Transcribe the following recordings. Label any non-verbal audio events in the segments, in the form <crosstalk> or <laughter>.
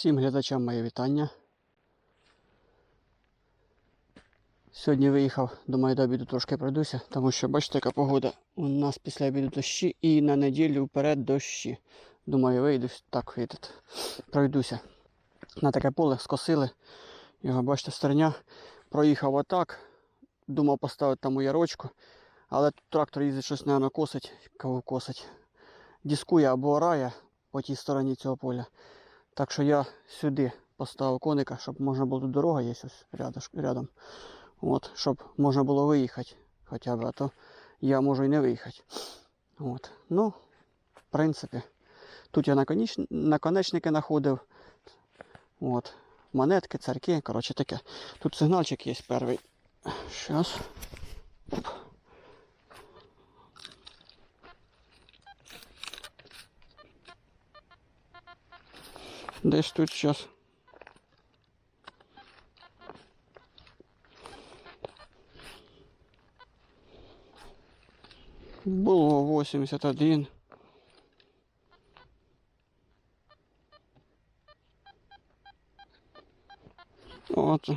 Всім глядачам моє вітання. Сьогодні виїхав, думаю, до обіду трошки пройдуся, тому що бачите, яка погода. У нас після обіду дощі і на неділю вперед дощі. Думаю, вийду так этот, пройдуся. На таке поле скосили. Його, бачите, стерня. Проїхав отак. Думав поставити там у ярочку. Але тут трактор їздить щось, мабуть, косить, кого косить. Дискує або орає по тій стороні цього поля. Так що я сюди поставив коника, щоб можна було тут дорога є ось рядом. От, щоб можна було виїхати хоча б, а то я можу і не виїхати. От. Ну, в принципі, тут я наконіч... наконечники знаходив. От. Монетки, царки, коротше таке. Тут сигнальчик є перший. Щас. Десь тут зараз. Було 81. От.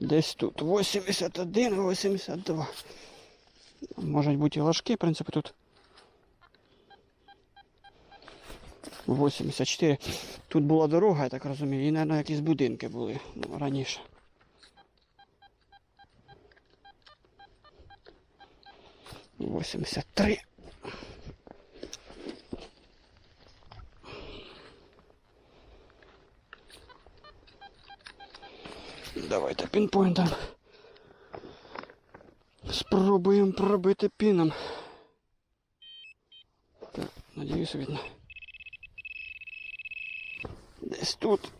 Десь тут 81, 82. Можуть бути і ложки, в принципі, тут 84. Тут була дорога, я так розумію, і, мабуть, якісь будинки були ну, раніше. Восемьдесят три. Давайте пінпойнтом. Спробуємо пробити піном. Так, надіюсь, видно. Десь тут.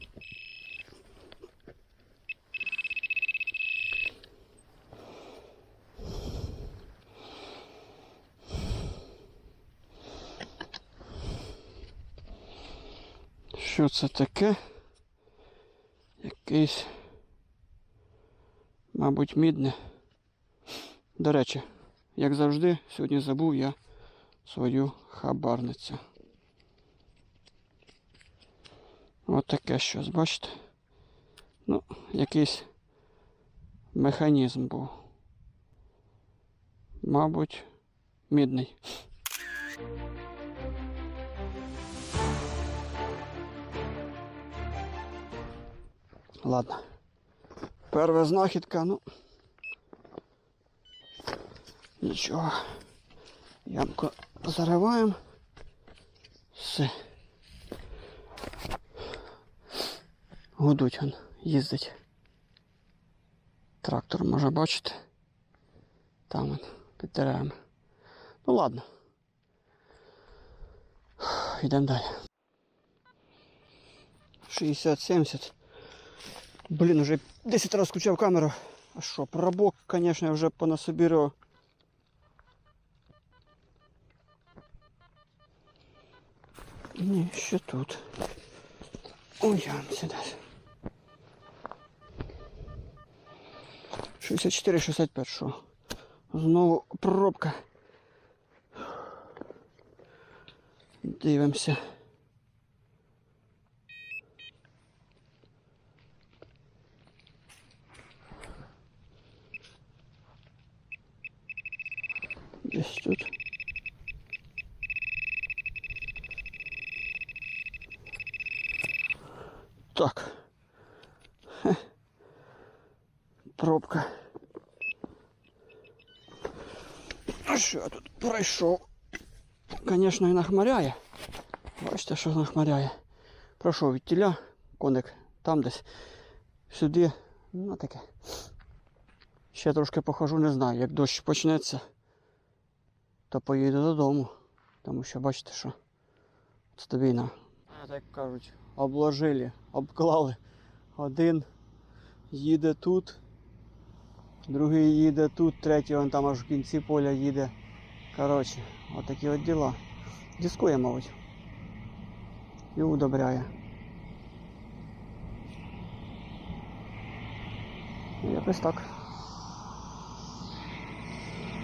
Що це таке? Якийсь, мабуть, мідне. До речі, як завжди, сьогодні забув я свою хабарницю. Ось таке щось, бачите? Ну, якийсь механізм був. Мабуть, мідний. Ладно. Перша знахідка, ну. Нічого. Ямку зариваємо. Все. Гудуть он, їздить. Трактор може бачити. Там він, під деревами. Ну ладно. Йдемо далі. 60-70. Блін, уже 10 раз включав камеру. А що, пробок, звісно, я вже понасобірював. Ні, ще тут. Уявимося далі. 64, 65 шо. Знову пробка. Дивимося. Десь тут. Так. Ха. Пробка. Що я тут пройшов? Звісно, і нахмаряє. Бачите, що нахмаряє. Пройшов від тіля, коник там десь. Сюди. Ну таке. Ще трошки похожу, не знаю. Як дощ почнеться, то поїду додому. Тому що бачите, що це війна. Так кажуть, обложили, обклали. Один їде тут, другий їде тут, третій он там аж в кінці поля їде. Коротше, отакі от діла. Дискує, мабуть. І удобряє. Якось так.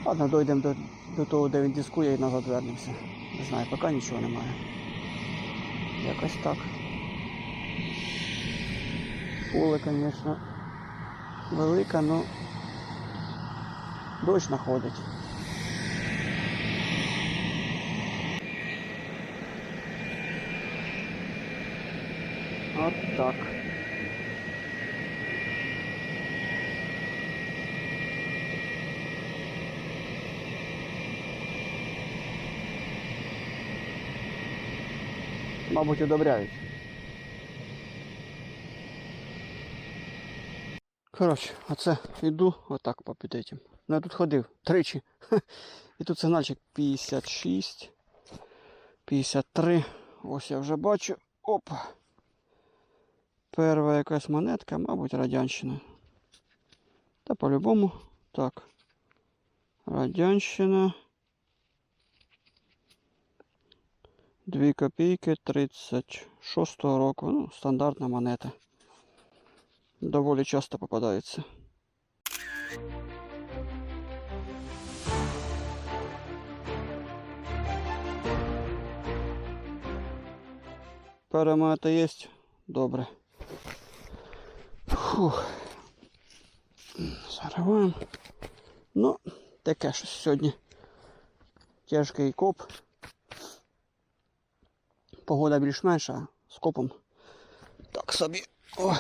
Ладно, дойдемо до, до того, де він дискує і назад вернемося. Не знаю, поки нічого немає. Якось так. Поле, звісно, велике, але дощ находить. От так. Мабуть, одобряють. Коротше, оце йду отак по під этим. Ну я тут ходив тричі. <laughs> І тут сигнальчик 56, 53. Ось я вже бачу. Опа. Перша якась монетка, мабуть, радянщина. Та по-любому. Так. Радянщина. 2 копійки 36-го року. Ну, стандартна монета. Доволі часто попадається. Перемета є. Добре. Фух. Зариваємо. Ну, таке щось сьогодні. Тяжкий коп. Погода більш-менш, а з копом. Так собі. О.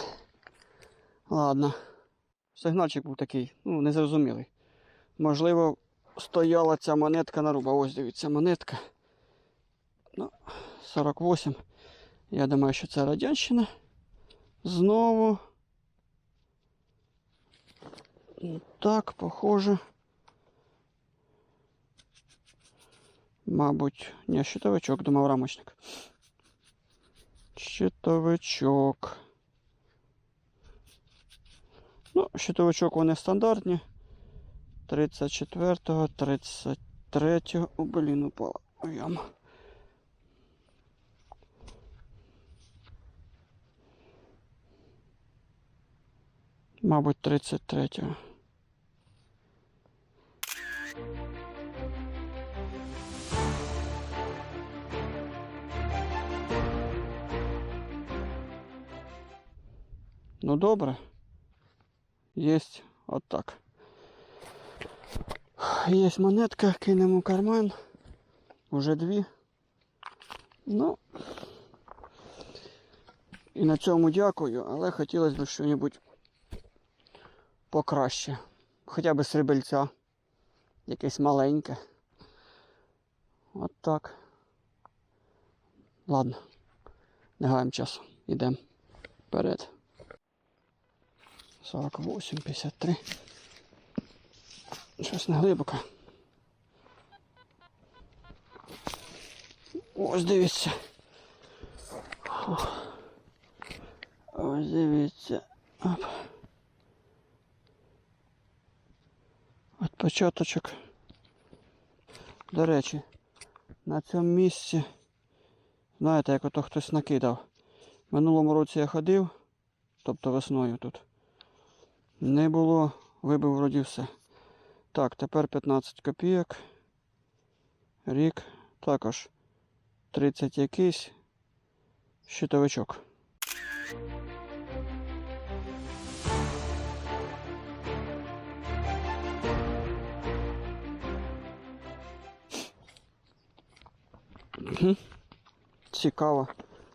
Ладно. Сигнальчик був такий, ну, незрозумілий. Можливо, стояла ця монетка на руба. Ось дивіться, монетка. Ну, 48. Я думаю, що це радянщина. Знову. Так, похоже. Мабуть, не щитовичок, думав рамочник. Щитовичок. Ну, щитовичок вони стандартні. 34-го, 33-го. О, блін, упала. у Мабуть, 33-го. Ну добре. Есть от так. Есть монетка, кинемо карман. Уже дві. Ну. І на цьому дякую, але хотілося б щось покраще. Хоча б срібельця. Якесь маленьке. От так. Ладно. Не гаємо часу. Йдемо вперед. 48, 53. Щось не глибоко. Ось дивіться. Ось дивіться. Оп. От початочок. До речі, на цьому місці, знаєте, як ото хтось накидав. Минулому році я ходив, тобто весною тут. Не було, вибив вроді все. Так, тепер 15 копійок. Рік. Також 30 якийсь. Щитовичок. Мгм. Цікаво.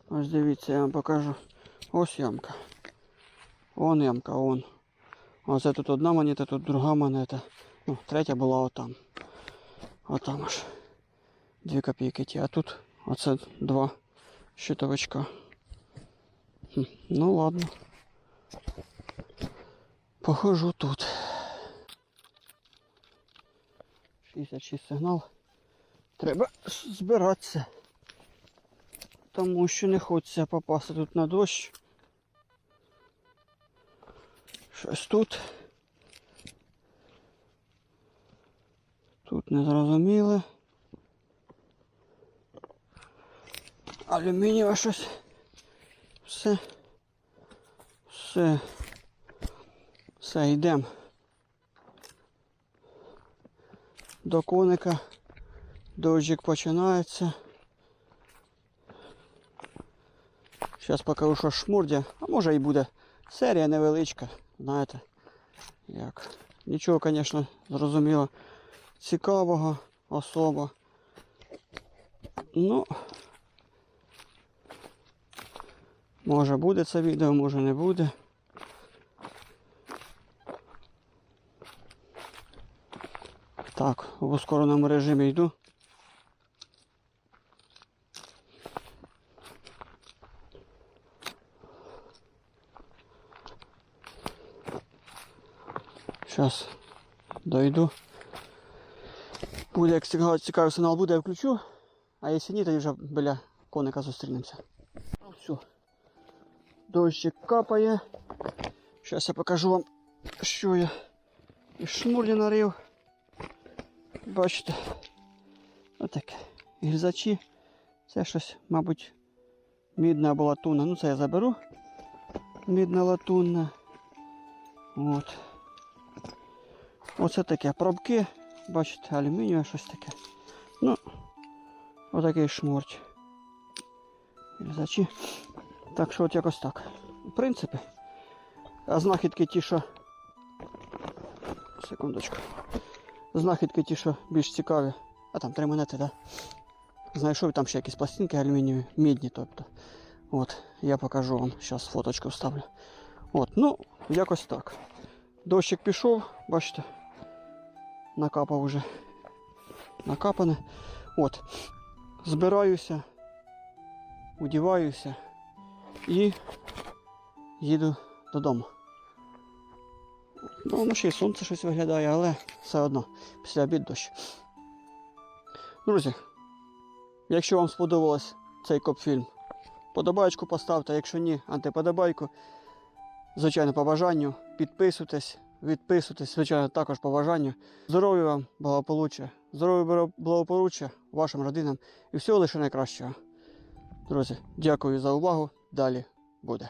Ось дивіться, я вам покажу. Ось ямка. Вон ямка, вон. Оце тут одна монета, тут друга монета. Ну, третя була отам. Отам аж. Дві копійки ті. А тут оце два щитовичка. Хм, Ну ладно. Похожу тут. 66 сигнал. Треба збиратися. Тому що не хочеться попасти тут на дощ. Щось тут. Тут не зрозуміле. Алюмінієве щось. Все. Все. Все, йдемо. До коника. Дощик починається. Зараз покажу, що шмурдя, а може і буде серія невеличка, знаєте. Як. Нічого, звісно, зрозуміло, цікавого особо. Ну, може буде це відео, може не буде. Так, в ускореному режимі йду. Зараз дойду. Буде, як цікавий, сигнал буде, я включу. А якщо ні, тоді вже біля коника зустрінемося. Все. Дощик капає. Зараз я покажу вам, що я із шмурлі нарив. Бачите. Отаке. Гільзачі. Це щось, мабуть, мідна або латунна. Ну це я заберу. Мідна латунна. От. Оце таке пробки. Бачите, алюмінієве щось таке. Ну, отакий. Різачі. Так що от якось так. В принципі. А знахідки ті, що. Секундочку. Знахідки ті, що більш цікаві. А там три монети? Да? Знайшов там ще якісь пластинки алюмінієві, мідні, тобто. От, я покажу вам. Зараз фоточку вставлю. От, ну, якось так. Дощик пішов, бачите, накапав уже. Накапане. От. Збираюся, одіваюся і їду додому. Ну, воно ще й сонце щось виглядає, але все одно після обід дощ. Друзі, якщо вам сподобалось цей коп-фільм, подобайку поставте, якщо ні, антиподобайку. Звичайно, по бажанню. Підписуйтесь, відписуйтесь, звичайно, також по бажанню. Здоров'я вам, благополуччя, здоров'я благополуччя вашим родинам і всього лише найкращого. Друзі, дякую за увагу. Далі буде.